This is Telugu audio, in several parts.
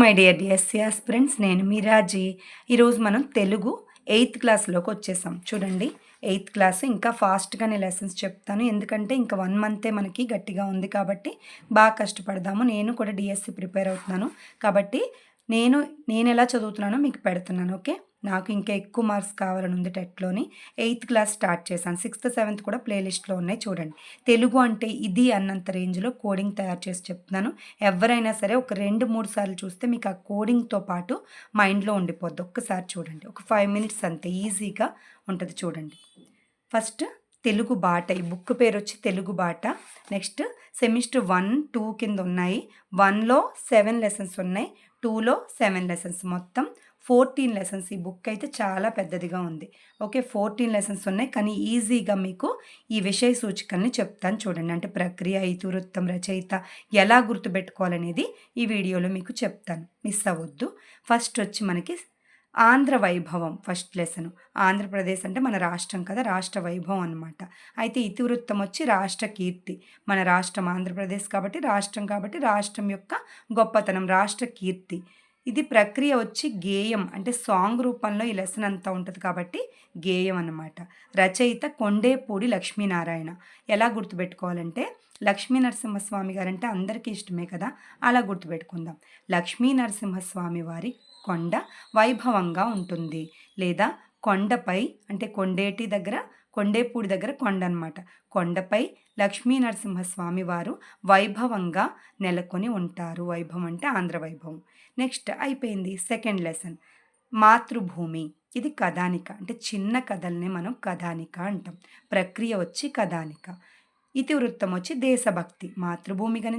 మై డియర్ డిఎస్సి ఆస్పిరెంట్స్ నేను మీరాజీ ఈరోజు మనం తెలుగు ఎయిత్ క్లాస్లోకి వచ్చేసాం. చూడండి ఎయిత్ క్లాస్ ఇంకా ఫాస్ట్గానే లెసన్స్ చెప్తాను. ఎందుకంటే ఇంకా వన్ మంతే మనకి గట్టిగా ఉంది కాబట్టి బాగా కష్టపడదాము. నేను కూడా డిఎస్సి ప్రిపేర్ అవుతున్నాను. కాబట్టి నేను నేను ఎలా చదువుతున్నానో మీకు పెడుతున్నాను ఓకే? నాకు ఇంకా ఎక్కువ మార్క్స్ కావాలని ఉంది టెట్లోని. ఎయిత్ క్లాస్ స్టార్ట్ చేశాను. సిక్స్త్ సెవెంత్ కూడా ప్లేలిస్ట్లో ఉన్నాయి చూడండి. తెలుగు అంటే ఇది అన్నంత రేంజ్లో కోడింగ్ తయారు చేసి చెప్తున్నాను. ఎవరైనా సరే ఒక రెండు మూడు సార్లు చూస్తే మీకు ఆ కోడింగ్తో పాటు మైండ్లో ఉండిపోద్ది. ఒక్కసారి చూడండి. ఒక ఫైవ్ మినిట్స్ అంతే ఈజీగా ఉంటుంది చూడండి. ఫస్ట్ తెలుగు బాట. ఈ బుక్ పేరు వచ్చి తెలుగు బాట. నెక్స్ట్ సెమిస్టర్ వన్ టూ కింద ఉన్నాయి. వన్లో సెవెన్ లెసన్స్ ఉన్నాయి. టూలో సెవెన్ లెసన్స్ మొత్తం. ఫోర్టీన్ లెసన్స్ ఈ బుక్ అయితే చాలా పెద్దదిగా ఉంది. ఓకే ఫోర్టీన్ లెసన్స్ ఉన్నాయి. కానీ ఈజీగా మీకు ఈ విషయ సూచికల్ని చెప్తాను చూడండి. అంటే ప్రక్రియ ఇతివృత్తం రచయిత ఎలా గుర్తుపెట్టుకోవాలనేది ఈ వీడియోలో మీకు చెప్తాను. మిస్ అవ్వద్దు. ఫస్ట్ వచ్చి మనకి ఆంధ్ర వైభవం ఫస్ట్ లెసన్. ఆంధ్రప్రదేశ్ అంటే మన రాష్ట్రం కదా రాష్ట్ర వైభవం అనమాట అయితే ఇతివృత్తం వచ్చి రాష్ట్ర కీర్తి. మన రాష్ట్రం ఆంధ్రప్రదేశ్ కాబట్టి రాష్ట్రం కాబట్టి రాష్ట్రం యొక్క గొప్పతనం రాష్ట్ర కీర్తి. ఇది ప్రక్రియ వచ్చి గేయం అంటే సాంగ్ రూపంలో ఈ లెసన్ అంతా ఉంటుంది కాబట్టి గేయం అన్నమాట. రచయిత కొండేపూడి లక్ష్మీనారాయణ. ఎలా గుర్తుపెట్టుకోవాలంటే లక్ష్మీ నరసింహస్వామి గారంటే అందరికీ ఇష్టమే కదా అలా గుర్తుపెట్టుకుందాం. లక్ష్మీ నరసింహస్వామి వారి కొండ వైభవంగా ఉంటుంది. లేదా కొండపై అంటే కొండేటి దగ్గర కొండేపూడి దగ్గర కొండ అనమాట కొండపై లక్ష్మీ నరసింహస్వామి వారు వైభవంగా నెలకొని ఉంటారు. వైభవం అంటే ఆంధ్ర వైభవం. నెక్స్ట్ అయిపోయింది సెకండ్ లెసన్. మాతృభూమి. ఇది కథానిక. అంటే చిన్న కథల్ని మనం కథానిక అంటాం. ప్రక్రియ వచ్చి కథానిక. ఇతివృత్తం వచ్చి దేశభక్తి. మాతృభూమి గని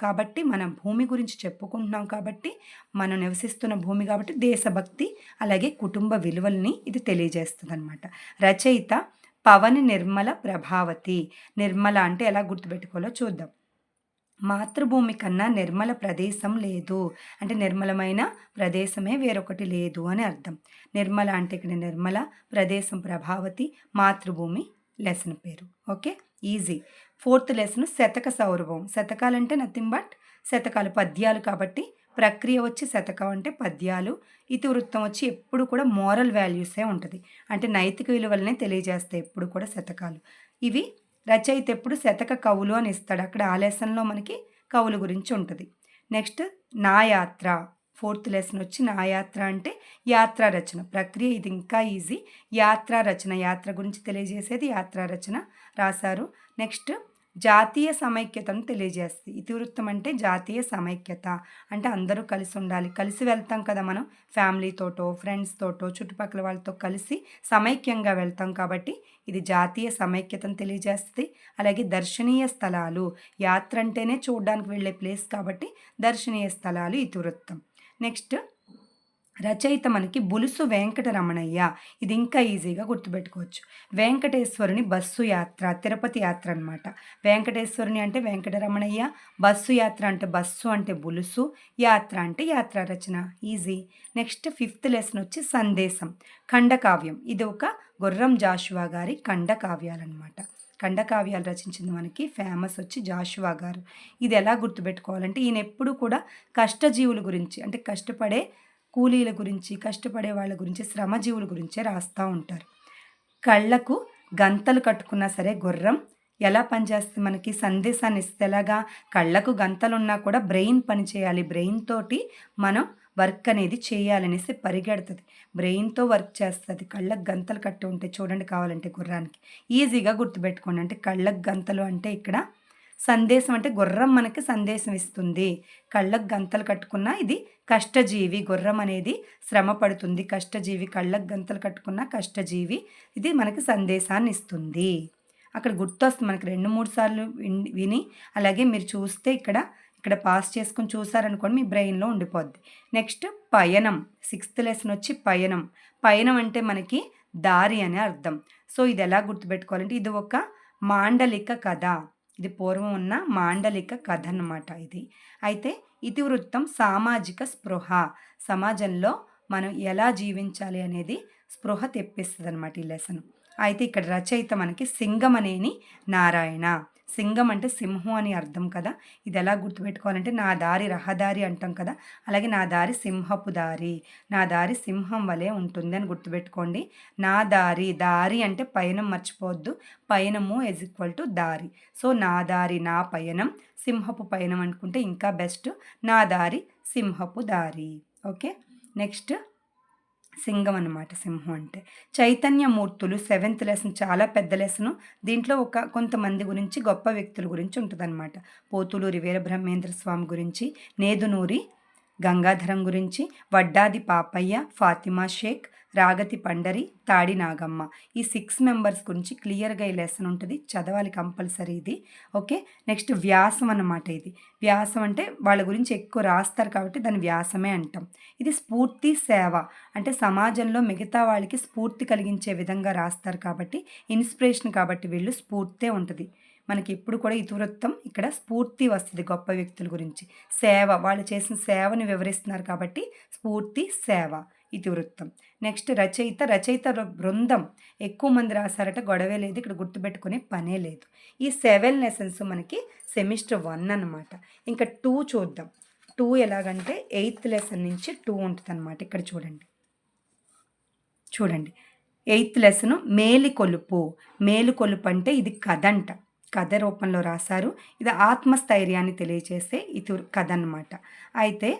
కాబట్టి మన భూమి గురించి చెప్పుకుంటున్నాం కాబట్టి మనం నివసిస్తున్న భూమి కాబట్టి దేశభక్తి అలాగే కుటుంబ విలువల్ని ఇది తెలియజేస్తుంది అనమాట రచయిత పవన్ నిర్మల ప్రభావతి. నిర్మల అంటే ఎలా గుర్తుపెట్టుకోవాలో చూద్దాం. మాతృభూమి కన్నా నిర్మల ప్రదేశం లేదు. అంటే నిర్మలమైన ప్రదేశమే వేరొకటి లేదు అని అర్థం. నిర్మల అంటే ఇక్కడ నిర్మల ప్రదేశం ప్రభావతి మాతృభూమి లెసన్ పేరు. Okay? Easy fourth lesson Shataka సౌరభం. శతకాలంటే nothing but శతకాలు పద్యాలు కాబట్టి ప్రక్రియ వచ్చి శతకం అంటే పద్యాలు. ఇతివృత్తం వచ్చి ఎప్పుడు కూడా మోరల్ వాల్యూసే ఉంటుంది. అంటే నైతిక విలువలనే తెలియజేస్తాయి ఎప్పుడు కూడా శతకాలు. ఇవి రచయిత ఎప్పుడు శతక కవులు అని ఇస్తాడు. అక్కడ ఆ లెసన్లో మనకి కవుల గురించి ఉంటుంది. నెక్స్ట్ నా యాత్ర ఫోర్త్ లెసన్ వచ్చి నా యాత్ర అంటే యాత్రా రచన. ప్రక్రియ ఇది ఇంకా ఈజీ యాత్రా రచన. యాత్ర గురించి తెలియజేసేది యాత్రా రచన. రాశారు. నెక్స్ట్ జాతీయ సమైక్యతను తెలియజేస్తుంది. ఇతివృత్తం అంటే జాతీయ సమైక్యత. అంటే అందరూ కలిసి ఉండాలి. కలిసి వెళ్తాం కదా మనం. ఫ్యామిలీతోటో ఫ్రెండ్స్తోటో చుట్టుపక్కల వాళ్ళతో కలిసి సమైక్యంగా వెళ్తాం కాబట్టి ఇది జాతీయ సమైక్యతను తెలియజేస్తుంది. అలాగే దర్శనీయ స్థలాలు. యాత్ర అంటేనే చూడడానికి వెళ్ళే ప్లేస్ కాబట్టి దర్శనీయ స్థలాలు ఇతివృత్తం. నెక్స్ట్ రచయిత మనకి బులుసు వెంకటరమణయ్య. ఇది ఇంకా ఈజీగా గుర్తుపెట్టుకోవచ్చు. వెంకటేశ్వరుని బస్సు యాత్ర తిరుపతి యాత్ర అనమాట వెంకటేశ్వరుని అంటే వెంకటరమణయ్య బస్సు యాత్ర అంటే బస్సు అంటే బులుసు యాత్ర అంటే యాత్ర రచన. ఈజీ. నెక్స్ట్ ఫిఫ్త్ లెసన్ వచ్చి సందేశం ఖండకావ్యం. ఇది ఒక గుర్రం జాషువా గారి ఖండకావ్యాలన్నమాట. ఖండకావ్యాలు రచించింది మనకి ఫేమస్ వచ్చి జాషువా గారు. ఇది ఎలా గుర్తుపెట్టుకోవాలంటే ఈయన ఎప్పుడు కూడా కష్టజీవుల గురించి అంటే కష్టపడే కూలీల గురించి కష్టపడే వాళ్ళ గురించి శ్రమజీవుల గురించే రాస్తూ ఉంటారు. కళ్ళకు గంతలు కట్టుకున్నా సరే గుర్రం ఎలా పనిచేస్తుంది మనకి? సందేశాన్ని ఇస్తే ఎలాగా? కళ్ళకు గంతలున్నా కూడా బ్రెయిన్ పని చేయాలి. బ్రెయిన్ తోటి మనం వర్క్ అనేది చేయాలనేసి పరిగెడుతుంది. బ్రెయిన్తో వర్క్ చేస్తుంది. కళ్ళకు గంతలు కట్టి ఉంటే చూడండి కావాలంటే గుర్రానికి. ఈజీగా గుర్తుపెట్టుకోండి. అంటే కళ్ళకు గంతలు అంటే ఇక్కడ సందేశం అంటే గుర్రం మనకి సందేశం ఇస్తుంది. కళ్ళకు గంతలు కట్టుకున్న ఇది కష్టజీవి. గుర్రం అనేది శ్రమ పడుతుంది. కష్టజీవి కళ్ళకు గంతలు కట్టుకున్న కష్టజీవి. ఇది మనకి సందేశాన్ని ఇస్తుంది. అక్కడ గుర్తొస్తుంది మనకి రెండు మూడు సార్లు విని అలాగే మీరు చూస్తే ఇక్కడ ఇక్కడ పాస్ చేసుకుని చూసారనుకోండి మీ బ్రెయిన్లో ఉండిపోద్ది. నెక్స్ట్ పయనం. సిక్స్త్ లెసన్ వచ్చి పయనం. పయనం అంటే మనకి దారి అని అర్థం. సో ఇది ఎలా గుర్తుపెట్టుకోవాలంటే ఇది ఒక మాండలిక కథ. ఇది పూర్వం ఉన్న మాండలిక కథ అన్నమాట ఇది. అయితే ఇతివృత్తం సామాజిక స్పృహ సమాజంలో మనం ఎలా జీవించాలి అనేది స్పృహ తెప్పిస్తుంది అనమాట ఈ లెసన్. అయితే ఇక్కడ రచయిత మనకి సింగమనేని నారాయణ. సింగం అంటే సింహం అని అర్థం కదా. ఇది ఎలా గుర్తుపెట్టుకోవాలంటే నా దారి రహదారి అంటాం కదా. అలాగే నా దారి సింహపు దారి నా దారి సింహం వలె ఉంటుంది అని గుర్తుపెట్టుకోండి. నా దారి దారి అంటే పయనం మర్చిపోవద్దు. పయనము ఇజ్ ఈక్వల్ టు దారి. సో నా దారి నా పయనం సింహపు పయనం అనుకుంటే ఇంకా బెస్ట్ నా దారి సింహపు దారి. ఓకే? నెక్స్ట్ సింగం అన్నమాట సింహం అంటే. చైతన్యమూర్తులు సెవెంత్ లెసన్ చాలా పెద్ద లెసను. దీంట్లో ఒక కొంతమంది గురించి గొప్ప వ్యక్తుల గురించి ఉంటుందన్నమాట. పోతులూరి వీరబ్రహ్మేంద్ర స్వామి గురించి నేదునూరి గంగాధరం గురించి వడ్డాది పాపయ్య ఫాతిమా షేక్ రాగతి పండరి తాడి నాగమ్మ. ఈ సిక్స్ మెంబర్స్ గురించి క్లియర్గా ఈ లెసన్ ఉంటుంది. చదవాలి కంపల్సరీ ఇది. ఓకే? నెక్స్ట్ వ్యాసం అన్నమాట ఇది. వ్యాసం అంటే వాళ్ళ గురించి ఎక్కువ రాస్తారు కాబట్టి దాని వ్యాసమే అంటాం. ఇది స్ఫూర్తి సేవ. అంటే సమాజంలో మిగతా వాళ్ళకి స్ఫూర్తి కలిగించే విధంగా రాస్తారు కాబట్టి ఇన్స్పిరేషన్ కాబట్టి వీళ్ళు స్ఫూర్తే ఉంటుంది. మనకి ఇప్పుడు కూడా ఇతివృత్తం ఇక్కడ స్ఫూర్తి వస్తుంది గొప్ప వ్యక్తుల గురించి. సేవ. వాళ్ళు చేసిన సేవని వివరిస్తున్నారు కాబట్టి స్ఫూర్తి సేవ ఇతివృత్తం. నెక్స్ట్ రచయిత రచయిత బృందం ఎక్కువ మంది రాశారట గొడవే లేదు ఇక్కడ గుర్తుపెట్టుకునే పనే లేదు. ఈ సెవెన్ లెసన్స్ మనకి సెమిస్టర్ వన్ అనమాట ఇంకా టూ చూద్దాం. టూ ఎలాగంటే ఎయిత్ లెసన్ నుంచి టూ ఉంటుంది అనమాట ఇక్కడ చూడండి. చూడండి. ఎయిత్ లెసన్ మేలికొలుపు మేలుకొలుపు అంటే ఇది కథ అంట కథ రూపంలో రాశారు. ఇది ఆత్మస్థైర్యాన్ని తెలియచేసే ఇది కథ అనమాట అయితే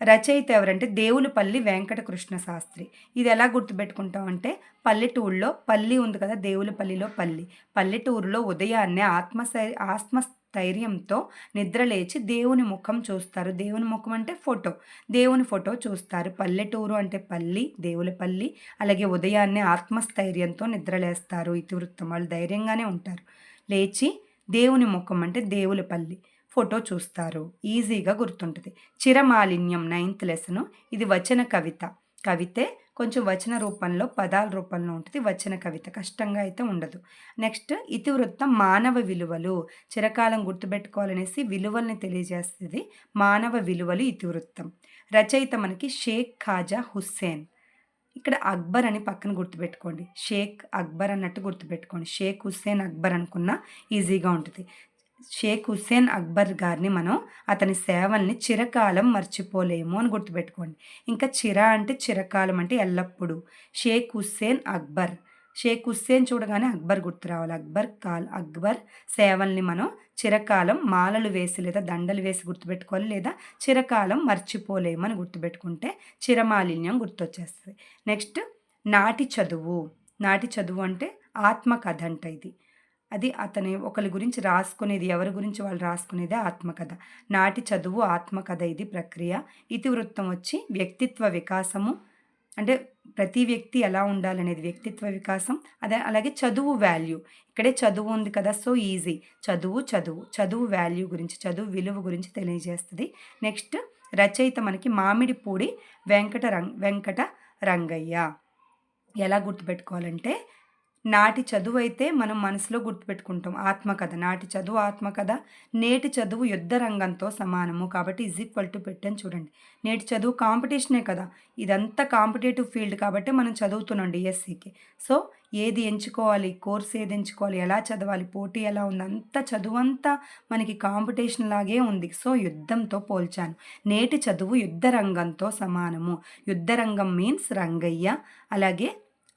రచయిత ఎవరంటే దేవులపల్లి వెంకటకృష్ణ శాస్త్రి. ఇది ఎలా గుర్తుపెట్టుకుంటాం అంటే పల్లెటూరులో పల్లి ఉంది కదా దేవులపల్లిలో పల్లి. పల్లెటూరులో ఉదయాన్నే ఆత్మస్థై ఆత్మస్థైర్యంతో నిద్రలేచి దేవుని ముఖం చూస్తారు. దేవుని ముఖం అంటే ఫోటో. దేవుని ఫోటో చూస్తారు. పల్లెటూరు అంటే పల్లి దేవులపల్లి అలాగే ఉదయాన్నే ఆత్మస్థైర్యంతో నిద్రలేస్తారు. ఇతివృత్తం వాళ్ళు ధైర్యంగానే ఉంటారు. లేచి దేవుని ముఖం అంటే దేవులపల్లి. ఫోటో చూస్తారు. ఈజీగా గుర్తుంటుంది. చిరమాలిన్యం నైన్త్ లెసన్. ఇది వచన కవిత. కవితే కొంచెం వచన రూపంలో పదాల రూపంలో ఉంటుంది. వచన కవిత కష్టంగా అయితే ఉండదు. నెక్స్ట్ ఇతివృత్తం మానవ విలువలు. చిరకాలం గుర్తుపెట్టుకోవాలనేసి విలువల్ని తెలియజేస్తుంది మానవ విలువలు ఇతివృత్తం. రచయిత మనకి షేక్ ఖాజా హుస్సేన్. ఇక్కడ అక్బర్ అని పక్కన గుర్తుపెట్టుకోండి. షేక్ అక్బర్ అన్నట్టు గుర్తుపెట్టుకోండి. షేక్ హుస్సేన్ అక్బర్ అనుకున్న ఈజీగా ఉంటుంది. షేక్ హుస్సేన్ అక్బర్ గారిని మనం అతని సేవల్ని చిరకాలం మర్చిపోలేము అని గుర్తుపెట్టుకోండి. ఇంకా చిర అంటే చిరకాలం అంటే ఎల్లప్పుడూ. షేక్ హుస్సేన్ అక్బర్. షేక్ హుస్సేన్ చూడగానే అక్బర్ గుర్తు రావాలి. అక్బర్ కాల్ అక్బర్ సేవల్ని మనం చిరకాలం మాలలు వేసి లేదా దండలు వేసి గుర్తుపెట్టుకోవాలి లేదా చిరకాలం మర్చిపోలేమని గుర్తుపెట్టుకుంటే చిరమాలిన్యం గుర్తొచ్చేస్తుంది. నెక్స్ట్ నాటి చదువు. నాటి చదువు అంటే ఆత్మకథ అంట ఇది. అది అతని ఒకరి గురించి రాసుకునేది ఎవరి గురించి వాళ్ళు రాసుకునేదే ఆత్మకథ. నాటి చదువు ఆత్మకథ ఇది ప్రక్రియ. ఇతివృత్తం వచ్చి వ్యక్తిత్వ వికాసము. అంటే ప్రతి వ్యక్తి ఎలా ఉండాలనేది వ్యక్తిత్వ వికాసం. అదే అలాగే చదువు వాల్యూ. ఇక్కడే చదువు ఉంది కదా సో ఈజీ. చదువు చదువు. చదువు వాల్యూ గురించి చదువు విలువ గురించి తెలియజేస్తుంది. నెక్స్ట్ రచయిత మనకి మామిడిపూడి వెంకట రంగ్ వెంకట రంగయ్య. ఎలా గుర్తుపెట్టుకోవాలంటే నాటి చదువు అయితే మనం మనసులో గుర్తుపెట్టుకుంటాం. ఆత్మకథ. నాటి చదువు ఆత్మకథ నేటి చదువు యుద్ధ రంగంతో సమానము. కాబట్టి ఈజ్ ఈక్వల్ టు పెట్టని చూడండి. నేటి చదువు కాంపిటీషనే కదా. ఇదంతా కాంపిటేటివ్ ఫీల్డ్ కాబట్టి మనం చదువుతున్నాం డిఎస్సికి సో ఏది ఎంచుకోవాలి? కోర్స్ ఏది ఎంచుకోవాలి? ఎలా చదవాలి? పోటీ ఎలా ఉంది? అంత చదువు అంతా మనకి కాంపిటీషన్ లాగే ఉంది. సో యుద్ధంతో పోల్చాను. నేటి చదువు యుద్ధ రంగంతో సమానము. యుద్ధ రంగం మీన్స్ రంగయ్య. అలాగే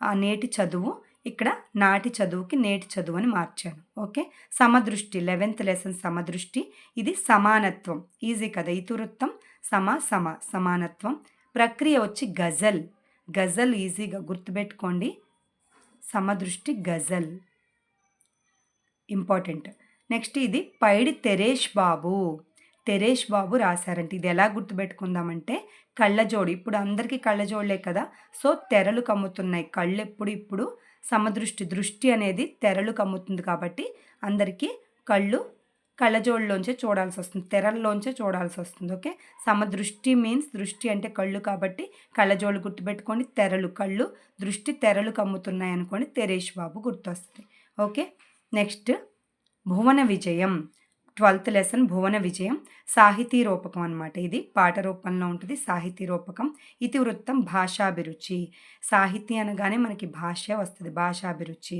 ఆ నేటి చదువు ఇక్కడ నాటి చదువుకి నేటి చదువు అని మార్చాను. ఓకే? సమదృష్టి లెవెన్త్ లెసన్ సమదృష్టి. ఇది సమానత్వం. ఈజీ కదా ఇతువృత్తం. సమ సమ సమానత్వం. ప్రక్రియ వచ్చి గజల్. గజల్ ఈజీగా గుర్తుపెట్టుకోండి. సమదృష్టి గజల్. ఇంపార్టెంట్. నెక్స్ట్ ఇది పైడి తెరేష్ బాబు. తెరేష్ బాబు రాశారంట. ఇది ఎలా గుర్తుపెట్టుకుందామంటే కళ్ళజోడు. ఇప్పుడు అందరికీ కళ్ళజోడులే కదా. సో తెరలు కమ్ముతున్నాయి. కళ్ళు ఎప్పుడు ఇప్పుడు సమదృష్టి దృష్టి అనేది తెరలు కమ్ముతుంది కాబట్టి అందరికీ కళ్ళు కళ్ళజోళ్ళలోంచే చూడాల్సి వస్తుంది తెరల్లోంచే చూడాల్సి వస్తుంది ఓకే? సమదృష్టి మీన్స్ దృష్టి అంటే కళ్ళు కాబట్టి కళ్ళజోళ్ళు గుర్తుపెట్టుకోండి తెరలు కళ్ళు దృష్టి తెరలు కమ్ముతున్నాయి అనుకోండి తెరేష్ బాబు గుర్తొస్తుంది ఓకే? నెక్స్ట్ భువన విజయం. ట్వెల్త్ లెసన్ భువన విజయం సాహితీ రూపకం అనమాట ఇది. పాట రూపంలో ఉంటుంది సాహితీ రూపకం ఇతివృత్తం భాషాభిరుచి. సాహితీ అనగానే మనకి భాష వస్తుంది భాషాభిరుచి.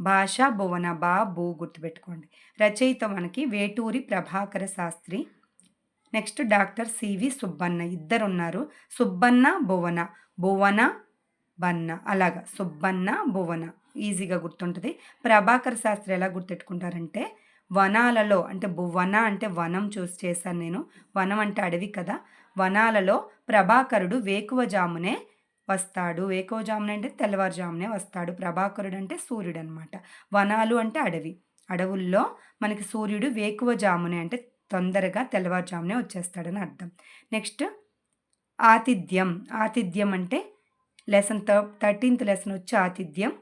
భాష భువన బా భూ గుర్తుపెట్టుకోండి రచయిత మనకి Veturi Prabhakara Shastri. Next doctor CV Subbanna. ఇద్దరు ఉన్నారు సుబ్బన్న భువన. భువన బన్న. అలాగా. సుబ్బన్న భువన. ఈజీగా గుర్తుంటుంది. ప్రభాకర్ శాస్త్రి ఎలా గుర్తెట్టుకుంటారంటే వనాలలో అంటే భువన అంటే వనం చూసి చేశాను నేను. వనం అంటే అడవి కదా. వనాలలో ప్రభాకరుడు వేకువజామునే వస్తాడు. వేకువజామునే అంటే తెల్లవారుజామునే వస్తాడు. ప్రభాకరుడు అంటే సూర్యుడు అనమాట వనాలు అంటే అడవి. అడవుల్లో మనకి సూర్యుడు వేకువజామునే అంటే తొందరగా తెల్లవారుజామునే వచ్చేస్తాడని అర్థం. నెక్స్ట్ ఆతిథ్యం. ఆతిథ్యం అంటే లెసన్ థర్టీన్త్ లెసన్ వచ్చి ఆతిథ్యం.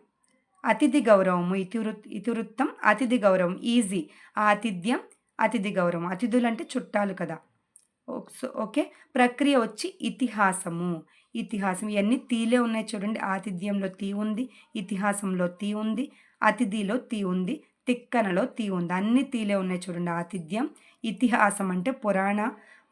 అతిథి గౌరవము ఇతివృ ఇతివృత్తం అతిథి గౌరవం ఈజీ. ఆతిథ్యం అతిథి గౌరవం అతిథులు అంటే చుట్టాలు కదా. ఓకే ప్రక్రియ వచ్చి ఇతిహాసము. ఇతిహాసం ఇవన్నీ తీలే ఉన్నాయి చూడండి. ఆతిథ్యంలో తీ ఉంది ఇతిహాసంలో తీ ఉంది అతిథిలో తీ ఉంది తిక్కనలో తీ ఉంది. అన్ని తీలే ఉన్నాయి చూడండి. ఆతిథ్యం ఇతిహాసం అంటే పురాణ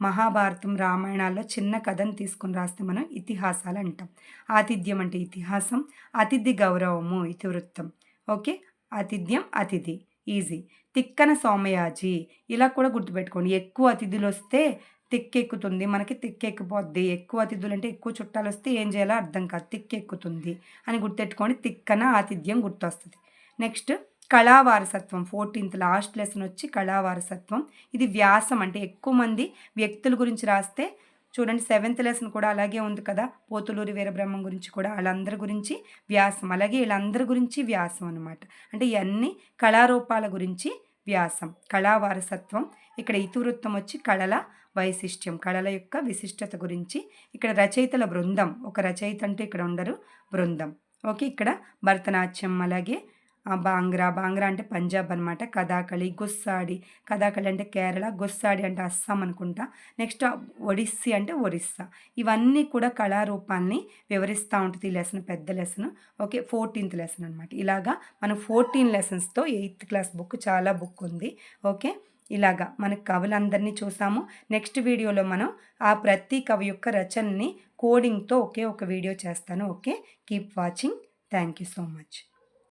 మహాభారతం రామాయణాల్లో చిన్న కథను తీసుకుని రాస్తే మనం ఇతిహాసాలు అంటాం. ఆతిథ్యం అంటే ఇతిహాసం అతిథి గౌరవము ఇతివృత్తం. ఓకే? ఆతిథ్యం అతిథి. ఈజీ. తిక్కన సోమయాజీ ఇలా కూడా గుర్తుపెట్టుకోండి. ఎక్కువ అతిథులు వస్తే తిక్కెక్కుతుంది. మనకి తిక్కెక్కిపోద్ది. ఎక్కువ అతిథులు అంటే ఎక్కువ చుట్టాలు వస్తే ఏం చేయాలో అర్థం కాదు. తిక్కెక్కుతుంది అని గుర్తెట్టుకోండి. తిక్కన ఆతిథ్యం గుర్తొస్తుంది. నెక్స్ట్ కళావారసత్వం ఫోర్టీన్త్ లాస్ట్ లెసన్ వచ్చి కళావారసత్వం. ఇది వ్యాసం అంటే ఎక్కువ మంది వ్యక్తుల గురించి రాస్తే చూడండి సెవెంత్ లెసన్ కూడా అలాగే ఉంది కదా. పోతులూరి వీరబ్రహ్మం గురించి కూడా వాళ్ళందరి గురించి వ్యాసం. అలాగే వీళ్ళందరి గురించి వ్యాసం అనమాట అంటే ఇవన్నీ కళారూపాల గురించి వ్యాసం. కళావారసత్వం. ఇక్కడ ఇతివృత్తం వచ్చి కళల వైశిష్ట్యం కళల యొక్క విశిష్టత గురించి. ఇక్కడ రచయితల బృందం. ఒక రచయిత అంటే ఇక్కడ ఉండరు బృందం. ఓకే ఇక్కడ భరతనాట్యం అలాగే బాంగ్రా బాంగ్రా అంటే పంజాబ్ అనమాట కథాకళి గుస్సాడి. కథాకళి అంటే కేరళ గుస్సాడి అంటే అస్సాం అనుకుంటా. నెక్స్ట్ ఒడిస్సీ అంటే ఒరిస్సా. ఇవన్నీ కూడా కళారూపాన్ని వివరిస్తూ ఉంటుంది ఈ లెసన్ పెద్ద లెసన్ ఓకే ఫోర్టీన్త్ లెసన్ అనమాట ఇలాగా మనం ఫోర్టీన్ లెసన్స్తో ఎయిత్ క్లాస్ బుక్ చాలా బుక్ ఉంది. ఓకే ఇలాగా మన కవులందరినీ చూసాము. నెక్స్ట్ వీడియోలో మనం ఆ ప్రతి కవి యొక్క రచనని కోడింగ్తో ఒకే ఒక వీడియో చేస్తాను. Okay keep watching thank you so much